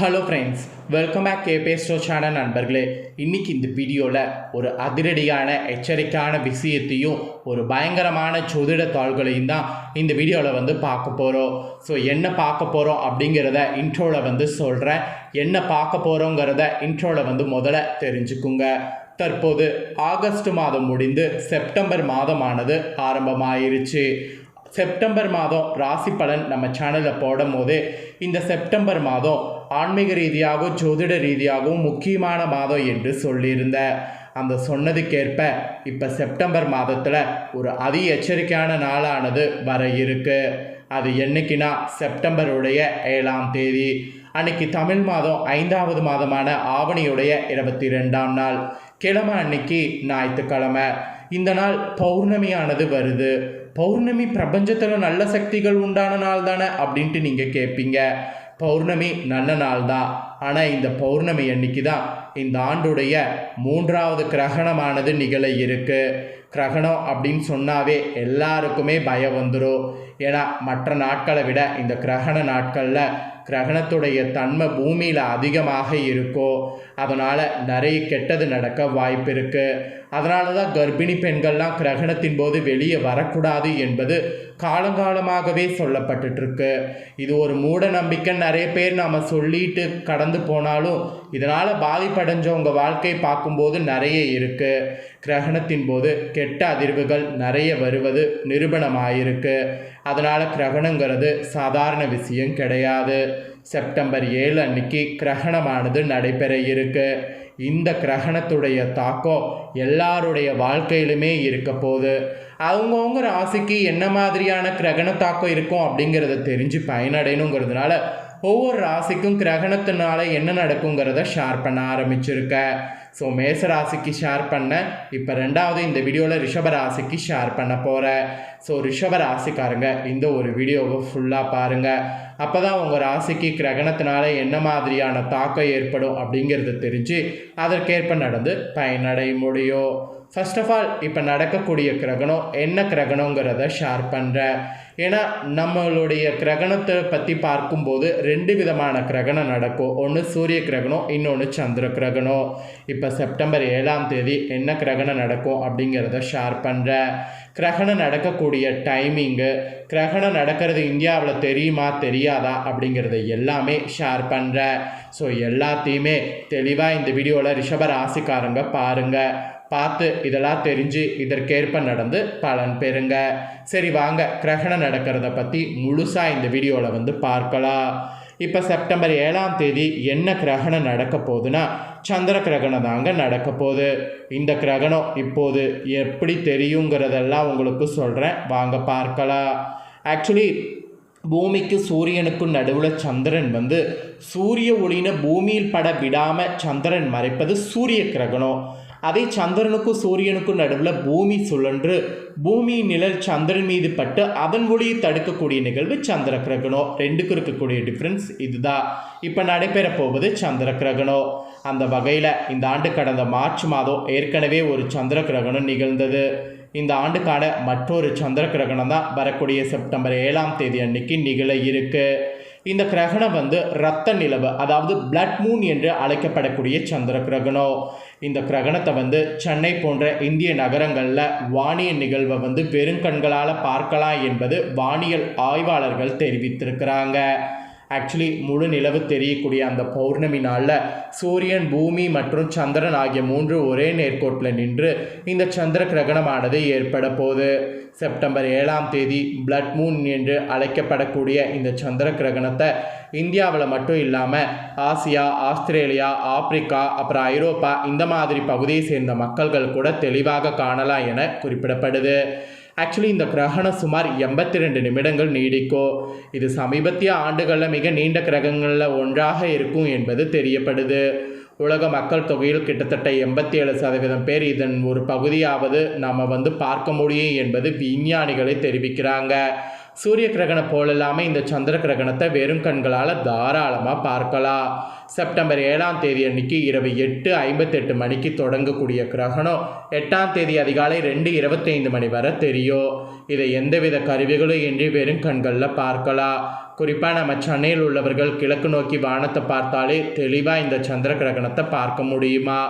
Hello friends welcome back கேபே ஸ்டோ channel நண்பர்களே. இன்னைக்கு இந்த வீடியோவில் ஒரு அதிரடியான எச்சரிக்கையான விஷயத்தையும் ஒரு பயங்கரமான ஜோதிட தாள்களையும் தான் இந்த வீடியோவில் வந்து பார்க்க போகிறோம் ஸோ என்ன பார்க்க போகிறோம் அப்படிங்கிறத இன்ட்ரோவில் வந்து சொல்கிறேன் என்ன பார்க்க போகிறோங்கிறத இன்ட்ரோவில் வந்து முதல்ல தெரிஞ்சுக்குங்க. தற்போது ஆகஸ்ட் மாதம் முடிந்து செப்டம்பர் மாதமானது ஆரம்பமாயிருச்சு. செப்டம்பர் மாதம் ராசி பலன் நம்ம சேனலில் போடும் போது இந்த செப்டம்பர் மாதம் ஆன்மீக ரீதியாகவும் ஜோதிட ரீதியாகவும் முக்கியமான மாதம் என்று சொல்லியிருந்தேன் அந்த சொன்னதுக்கேற்ப இப்போ செப்டம்பர் மாதத்தில் ஒரு அதி எச்சரிக்கையான நாளானது வர இருக்கு. அது என்னைக்குன்னா செப்டம்பருடைய ஏழாம் தேதி. அன்னைக்கு தமிழ் மாதம் ஐந்தாவது மாதமான ஆவணியுடைய இருபத்தி ரெண்டாம் நாள். கிழமை அன்னைக்கு ஞாயிற்றுக்கிழமை. இந்த நாள் பௌர்ணமியானது வருது. பௌர்ணமி பிரபஞ்சத்தில் நல்ல சக்திகள் உண்டான நாள் தானே அப்படின்ட்டு நீங்கள் கேட்பீங்க பௌர்ணமி நல்ல நாள் தான் ஆனால் இந்த பௌர்ணமி அன்னைக்கு தான் இந்த ஆண்டுடைய மூன்றாவது கிரகணமானது நிகழ இருக்கு. கிரகணம் அப்படின்னு சொன்னாவே எல்லாருக்குமே பயம் வந்துடும் ஏன்னா மற்ற நாட்களை விட இந்த கிரகண நாட்களில் கிரகணத்துடைய தன்மை பூமியில் அதிகமாக இருக்கோ அதனால் நிறைய கெட்டது நடக்க வாய்ப்பு இருக்குது அதனால தான் கர்ப்பிணி பெண்கள்லாம் கிரகணத்தின் போது வெளியே வரக்கூடாது என்பது காலங்காலமாகவே சொல்லப்பட்டுட்ருக்கு இது ஒரு மூட நம்பிக்கை நிறைய பேர் நாம் சொல்லிட்டு கடந்து போனாலும் இதனால் பாதிப்படைஞ்சவங்க வாழ்க்கை பார்க்கும்போது நிறைய இருக்குது கிரகணத்தின் போது கெட்ட அதிர்வுகள் நிறைய வருவது நிரூபணமாயிருக்கு. அதனால் கிரகணங்கிறது சாதாரண விஷயம் கிடையாது. செப்டம்பர் ஏழு அன்னைக்கு கிரகணமானது நடைபெற இருக்கு. இந்த கிரகணத்துடைய தாக்கம் எல்லாருடைய வாழ்க்கையிலுமே இருக்க போகுது. அவங்கவுங்க ராசிக்கு என்ன மாதிரியான கிரகண தாக்கம் இருக்கும் அப்படிங்கிறத தெரிஞ்சு பயனடையணுங்கிறதுனால ஒவ்வொரு ராசிக்கும் கிரகணத்தினால என்ன நடக்குங்கிறத ஷேர் பண்ண ஆரம்பிச்சிருக்கேன் ஸோ மேச ராசிக்கு ஷேர் பண்ணேன் இப்போ ரெண்டாவது இந்த வீடியோவில் ரிஷப ராசிக்கு ஷேர் பண்ண போகிறேன் ஸோ ரிஷப ராசிக்காரங்க இந்த ஒரு வீடியோவை ஃபுல்லாக பாருங்கள் அப்போ தான் உங்கள் ராசிக்கு கிரகணத்தினால என்ன மாதிரியான தாக்கம் ஏற்படும் அப்படிங்கிறத தெரிஞ்சு அதற்கேற்ப நடந்து பயனடைய முடியும். ஃபர்ஸ்ட் ஆஃப் ஆல் இப்போ நடக்கக்கூடிய கிரகணம் என்ன கிரகணங்கிறத ஷேர் பண்ணுறேன் ஏன்னா நம்மளுடைய கிரகணத்தை பற்றி பார்க்கும்போது ரெண்டு விதமான கிரகணம் நடக்கும். ஒன்று சூரிய கிரகணம் இன்னொன்று சந்திர கிரகணம். இப்போ செப்டம்பர் ஏழாம் தேதி என்ன கிரகணம் நடக்கும் அப்படிங்கிறத ஷேர் பண்ணுறேன் கிரகணம் நடக்கக்கூடிய டைமிங்கு கிரகணம் நடக்கிறது இந்தியாவில் தெரியுமா தெரியாதா அப்படிங்கிறத எல்லாமே ஷேர் பண்ணுறேன் ஸோ எல்லாத்தையுமே தெளிவாக இந்த வீடியோவில் ரிஷப ராசிக்காரங்க பாருங்கள் பார்த்து இதெல்லாம் தெரிஞ்சு இதற்கேற்ப நடந்து பலன் பெறுங்க. சரி வாங்க. கிரகணம் நடக்கிறத பற்றி முழுசாக இந்த வீடியோவில் வந்து பார்க்கலாம். இப்போ செப்டம்பர் ஏழாம் தேதி என்ன கிரகணம் நடக்க போகுதுன்னா சந்திர கிரகணம் தாங்க நடக்க போகுது. இந்த கிரகணம் இப்போது எப்படி தெரியுங்கிறதெல்லாம் உங்களுக்கு சொல்கிறேன் வாங்க பார்க்கலாம். ஆக்சுவலி பூமிக்கு சூரியனுக்கும் நடுவில் சந்திரன் வந்து சூரிய ஒளினை பூமியில் பட விடாமல் சந்திரன் மறைப்பது சூரிய கிரகணம். அதே சந்திரனுக்கும் சூரியனுக்கும் நடுவில் பூமி சுழன்று பூமியின் நிழல் சந்திரன் மீது பட்டு அதன் ஒளியை தடுக்கக்கூடிய நிகழ்வு சந்திர கிரகணம். ரெண்டுக்கும் இருக்கக்கூடிய டிஃப்ரென்ஸ் இதுதான் இப்போ நடைபெற போவது சந்திர கிரகணம். அந்த வகையில் இந்த ஆண்டு கடந்த மார்ச் மாதம் ஏற்கனவே ஒரு சந்திர கிரகணம் நிகழ்ந்தது. இந்த ஆண்டுக்கான மற்றொரு சந்திர கிரகணம் தான் வரக்கூடிய செப்டம்பர் ஏழாம் தேதி அன்னைக்கு நிகழ இருக்கு. இந்த கிரகணம் வந்து இரத்த நிலவு அதாவது பிளட் மூன் என்று அழைக்கப்படக்கூடிய சந்திர கிரகணம். இந்த கிரகணத்தை வந்து சென்னை போன்ற இந்திய நகரங்களில் வானியல் நிகழ்வை வந்து வெறுங்கண்களால் பார்க்கலாம் என்பது வானியல் ஆய்வாளர்கள் தெரிவித்திருக்கிறாங்க. ஆக்சுவலி முழு நிலவு தெரியக்கூடிய அந்த பௌர்ணமி நாளில் சூரியன் பூமி மற்றும் சந்திரன் ஆகிய மூன்று ஒரே நேர்கோட்டில் நின்று இந்த சந்திர கிரகணமானது ஏற்பட போகுது. செப்டம்பர் ஏழாம் தேதி பிளட் மூன் என்று அழைக்கப்படக்கூடிய இந்த சந்திர கிரகணத்தை இந்தியாவில் மட்டும் இல்லாமல் ஆசியா ஆஸ்திரேலியா ஆப்பிரிக்கா அப்புறம் ஐரோப்பா இந்த மாதிரி பகுதியை சேர்ந்த மக்கள்கள் கூட தெளிவாக காணலாம் என குறிப்பிடப்படுது. ஆக்சுவலி இந்த கிரகணம் சுமார் எண்பத்தி ரெண்டு நிமிடங்கள் நீடிக்கும். இது சமீபத்திய ஆண்டுகளில் மிக நீண்ட கிரகங்களில் ஒன்றாக இருக்கும் என்பது தெரியப்படுது. உலக மக்கள் தொகையில் கிட்டத்தட்ட எண்பத்தி ஏழு சதவீதம் பேர் இதன் ஒரு பகுதியாவது நாம் வந்து பார்க்க முடியும் என்பது விஞ்ஞானிகளை தெரிவிக்கிறாங்க. சூரிய கிரகணம் போலல்லாமல் இந்த சந்திர கிரகணத்தை வெறும் கண்களால் தாராளமாக பார்க்கலாம் செப்டம்பர் ஏழாம் தேதி அன்னைக்கு இரவு எட்டு ஐம்பத்தெட்டு மணிக்கு தொடங்கக்கூடிய கிரகணம் எட்டாம் தேதி அதிகாலை ரெண்டு இருபத்தைந்து மணி வரை தெரியும். இதை எந்தவித கருவிகளும் இன்றி வெறும் கண்களில் பார்க்கலாம் குறிப்பாக நம்ம சென்னையில் உள்ளவர்கள் கிழக்கு நோக்கி வானத்தை பார்த்தாலே தெளிவாக இந்த சந்திர கிரகணத்தை பார்க்க முடியுமா?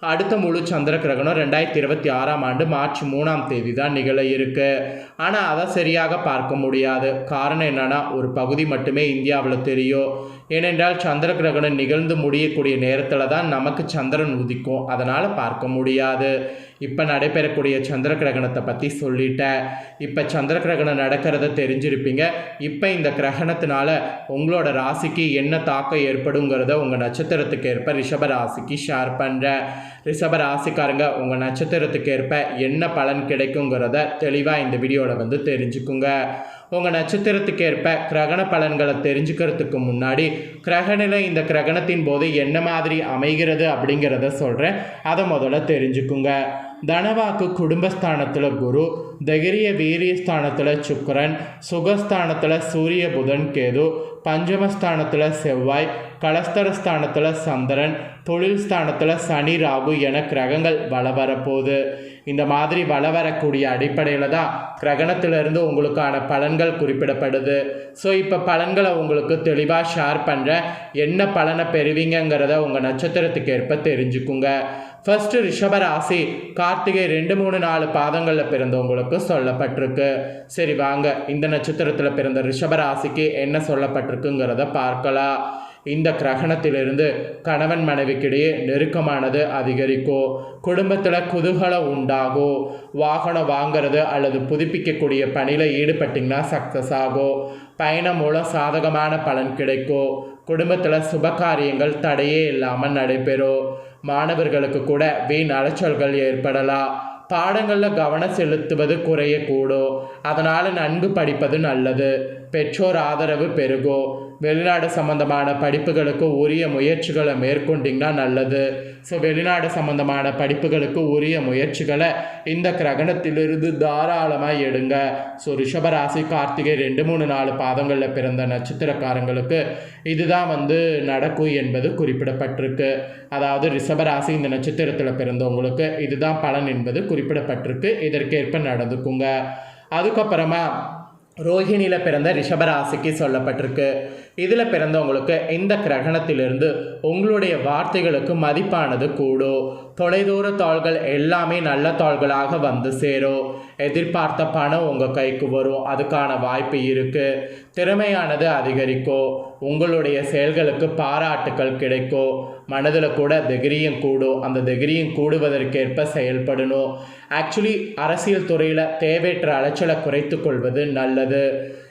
அடுத்த முழு சந்திர கிரகணம் ரெண்டாயிரத்தி இருபத்தி ஆறாம் ஆண்டு மார்ச் மூணாம் தேதி தான் நிகழ இருக்கு. ஆனால் அதை சரியாக பார்க்க முடியாது. காரணம் என்னன்னா ஒரு பகுதி மட்டுமே இந்தியாவில் தெரியும். ஏனென்றால் சந்திர கிரகணம் நிகழ்ந்து முடியக்கூடிய நேரத்தில் தான் நமக்கு சந்திரன் உதிக்கும். அதனால் பார்க்க முடியாது. இப்போ நடைபெறக்கூடிய சந்திர கிரகணத்தை பற்றி சொல்லிட்டேன் இப்போ சந்திர கிரகணம் நடக்கிறத தெரிஞ்சிருப்பீங்க. இப்போ இந்த கிரகணத்தினால உங்களோட ராசிக்கு என்ன தாக்கம் ஏற்படுங்கிறத உங்கள் நட்சத்திரத்துக்கு ஏற்ப ரிஷப ராசிக்கு ஷேர் பண்ணுறேன் ரிஷப ராசிக்காரங்க உங்கள் நட்சத்திரத்துக்கு ஏற்ப என்ன பலன் கிடைக்குங்கிறத தெளிவாக இந்த வீடியோவில் வந்து தெரிஞ்சுக்குங்க. உங்கள் நட்சத்திரத்துக்கு ஏற்ப கிரகண பலன்களை தெரிஞ்சுக்கிறதுக்கு முன்னாடி கிரகநிலை இந்த கிரகணத்தின் போது என்ன மாதிரி அமைகிறது அப்படிங்கிறத சொல்கிறேன் அதை முதல்ல தெரிஞ்சுக்குங்க. தனவாக்கு குடும்பஸ்தானத்தில் குரு தைரிய வீரியஸ்தானத்தில் சுக்கரன் சுகஸ்தானத்தில் சூரிய புதன் கேது பஞ்சமஸ்தானத்தில் செவ்வாய் கலஸ்தரஸ்தானத்தில் சந்திரன் தொழில் ஸ்தானத்தில் சனி ராகு என கிரகங்கள் வள வரப்போகுது இந்த மாதிரி வள வரக்கூடிய அடிப்படையில் தான் கிரகணத்திலிருந்து உங்களுக்கான பலன்கள் குறிப்பிடப்படுது. ஸோ இப்போ பலன்களை உங்களுக்கு தெளிவாக ஷேர் பண்ணுறேன் என்ன பலனை பெறுவீங்கங்கிறத உங்கள் நட்சத்திரத்துக்கு ஏற்ப தெரிஞ்சுக்குங்க. ஃபஸ்ட்டு ரிஷபராசி கார்த்திகை ரெண்டு மூணு நாலு பாதங்களில் பிறந்தவங்களுக்கு சொல்லப்பட்டிருக்கு. சரி வாங்க. இந்த நட்சத்திரத்தில் பிறந்த ரிஷபராசிக்கு என்ன சொல்லப்பட்டிருக்குங்கிறத பார்க்கலாம். இந்த கிரகணத்திலிருந்து கணவன் மனைவிக்கிடையே நெருக்கமானது அதிகரிக்கும் குடும்பத்தில் குதூகலம் உண்டாகும் வாகனம் வாங்கிறது அல்லது புதுப்பிக்கக்கூடிய பணியில் ஈடுபட்டிங்கன்னா சக்ஸஸ் ஆகும் பயணம் மூலம் சாதகமான பலன் கிடைக்கும் குடும்பத்தில் சுபகாரியங்கள் தடையே இல்லாமல் நடைபெறும் மாணவர்களுக்கு கூட வீண் அலைச்சல்கள் ஏற்படலாம் பாடங்களில் கவனம் செலுத்துவது குறையக்கூடும் அதனால் நன்கு படிப்பது நல்லது. பெற்றோர் ஆதரவு பெருகும் வெளிநாடு சம்பந்தமான படிப்புகளுக்கு உரிய முயற்சிகளை மேற்கொண்டிங்கன்னா நல்லது. ஸோ வெளிநாடு சம்பந்தமான படிப்புகளுக்கு உரிய முயற்சிகளை இந்த கிரகணத்திலிருந்து தாராளமாக எடுங்க. ஸோ ரிஷபராசி கார்த்திகை ரெண்டு மூணு நாலு பாதங்களில் பிறந்த நட்சத்திரக்காரங்களுக்கு இதுதான் வந்து நடக்கும் என்பது குறிப்பிடப்பட்டிருக்கு. அதாவது ரிஷபராசி இந்த நட்சத்திரத்தில் பிறந்தவங்களுக்கு இதுதான் பலன் என்பது குறிப்பிடப்பட்டிருக்கு. இதற்கேற்ப நடந்துக்குங்க. அதுக்கப்புறமா ரோஹிணியில் பிறந்த ரிஷபராசிக்கு சொல்லப்பட்டிருக்கு. இதில் பிறந்தவங்களுக்கு இந்த கிரகணத்திலிருந்து உங்களுடைய வார்த்தைகளுக்கு மதிப்பானது கூடும். தொலைதூர தாள்கள் எல்லாமே நல்ல தாள்களாக வந்து சேரும் எதிர்பார்த்த பணம் உங்கள் கைக்கு வரும். அதுக்கான வாய்ப்பு இருக்குது திறமையானது அதிகரிக்கும் உங்களுடைய செயல்களுக்கு பாராட்டுக்கள் கிடைக்கும் மனதில் கூட திகிரியும் கூடும். அந்த திகிரியும் கூடுவதற்கேற்ப செயல்படணும். ஆக்சுவலி அரசியல் துறையில் தேவையற்ற அலைச்சலை குறைத்து கொள்வது நல்லது.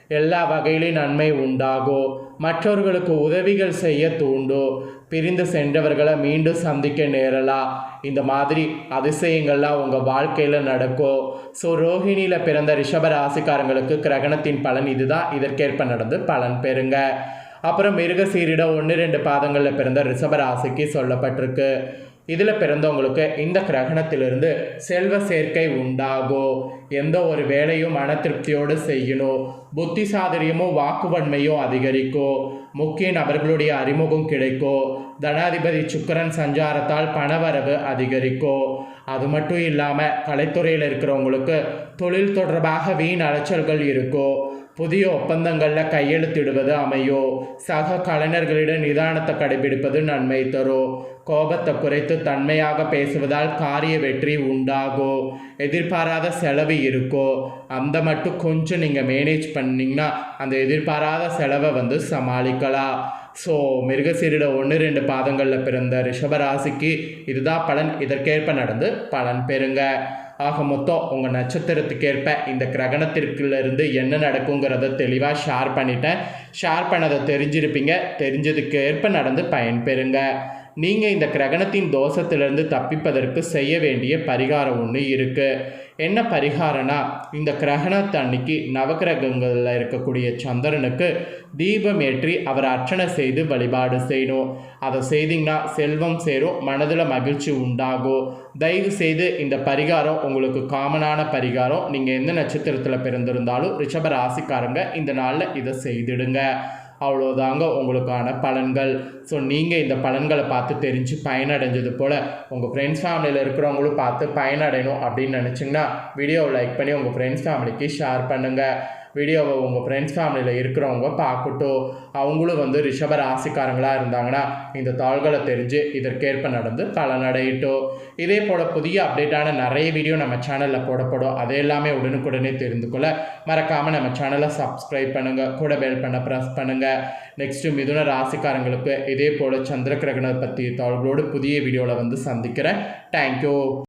எல்லா வகையிலும் நன்மை உண்டாகும். மற்றவர்களுக்கு உதவிகள் செய்ய தூண்டும். பிரிந்து சென்றவர்களை மீண்டும் சந்திக்க நேரலாம் இந்த மாதிரி அதிசயங்கள்லாம் உங்கள் வாழ்க்கையில் நடக்கும் ஸோ ரோஹிணியில் பிறந்த ரிஷப ராசிக்காரங்களுக்கு கிரகணத்தின் பலன் இதுதான். இதற்கேற்ப நடந்து பலன் பெறுங்க. அப்புறம் மிருகசீரிடம் ஒன்று ரெண்டு பாதங்களில் பிறந்த ரிஷப ராசிக்கு சொல்லப்பட்டிருக்கு. இதில் பிறந்தவங்களுக்கு இந்த கிரகணத்திலிருந்து செல்வ சேர்க்கை உண்டாகும் எந்த ஒரு வேலையும் மன திருப்தியோடு செய்யணும் புத்தி சாதுரியமும் வாக்குவன்மையும் அதிகரிக்கும் முக்கிய நபர்களுடைய அறிமுகம் கிடைக்கும் தனாதிபதி சுக்கரன் சஞ்சாரத்தால் பணவரவு அதிகரிக்கும் அது மட்டும் இல்லாமல் கலைத்துறையில் இருக்கிறவங்களுக்கு தொழில் தொடர்பாக வீண் அலைச்சல்கள் இருக்கும் புதிய ஒப்பந்தங்களில் கையெழுத்திடுவது அமையோ? சக கலைஞர்களிடம் நிதானத்தை கடைபிடிப்பது நன்மை தரும் கோபத்தை குறைத்து தன்மையாக பேசுவதால் காரிய வெற்றி உண்டாகும் எதிர்பாராத செலவு இருக்கோ? அந்த மட்டும் கொஞ்சம் நீங்கள் மேனேஜ் பண்ணிங்கன்னா அந்த எதிர்பாராத செலவை வந்து சமாளிக்கலாம். ஸோ மிருகசீரிட ஒன்று ரெண்டு பாதங்களில் பிறந்த ரிஷபராசிக்கு இதுதான் பலன். இதற்கேற்ப நடந்து பலன் பெறுங்க. ஆக மொத்தம் உங்கள் நட்சத்திரத்துக்கேற்ப இந்த கிரகணத்திற்குலேருந்து என்ன நடக்குங்கிறத தெளிவாக ஷேர் பண்ணிட்டேன். ஷேர் பண்ணதை தெரிஞ்சிருப்பீங்க. தெரிஞ்சதுக்கு ஏற்ப நடந்து பயன்பெறுங்க நீங்கள் இந்த கிரகணத்தின் தோஷத்திலிருந்து தப்பிப்பதற்கு செய்ய வேண்டிய பரிகாரம் ஒன்று இருக்குது என்ன பரிகாரம்னா இந்த கிரகணத்தன்னைக்கு நவகிரகங்களில் இருக்கக்கூடிய சந்திரனுக்கு தீபம் ஏற்றி அவர் அர்ச்சனை செய்து வழிபாடு செய்யணும். அதை செய்தீங்கன்னா செல்வம் சேரும் மனதில் மகிழ்ச்சி உண்டாகும். தயவு செய்து இந்த பரிகாரம் உங்களுக்கு காமனான பரிகாரம். நீங்கள் எந்த நட்சத்திரத்தில் பிறந்திருந்தாலும் ரிஷப ராசிக்காரங்க இந்த நாளில் இதை செய்திடுங்க. அவ்வளோதாங்க உங்களுக்கான பலன்கள். ஸோ நீங்கள் இந்த பலன்களை பார்த்து தெரிஞ்சு பயனடைஞ்சது போல் உங்கள் ஃப்ரெண்ட்ஸ் ஃபேமிலியில் இருக்கிறவங்களும் பார்த்து பயனடையணும் அப்படின்னு நினச்சிங்கன்னா வீடியோவை லைக் பண்ணி உங்கள் ஃப்ரெண்ட்ஸ் ஃபேமிலிக்கு ஷேர் பண்ணுங்கள் வீடியோவை உங்கள் ஃப்ரெண்ட்ஸ் ஃபேமிலியில் இருக்கிறவங்க பார்க்கட்டும். அவங்களும் வந்து ரிஷப ராசிக்காரங்களாக இருந்தாங்கன்னா இந்த தாள்களை தெரிஞ்சு இதற்கேற்ப நடந்து பலனடையட்டும். இதே போல் புதிய அப்டேட்டான நிறைய வீடியோ நம்ம சேனலில் போடப்படும். அதை எல்லாமே உடனுக்குடனே தெரிந்து கொள்ள மறக்காமல் நம்ம சேனலை சப்ஸ்கிரைப் பண்ணுங்கள் கூட பெல் பண்ண ப்ரெஸ் பண்ணுங்கள் நெக்ஸ்ட்டு மிதுன ராசிக்காரங்களுக்கு இதே போல் சந்திர கிரகணத்தை பற்றிய தாள்களோடு புதிய வீடியோவில் வந்து சந்திக்கிறேன். தேங்க்யூ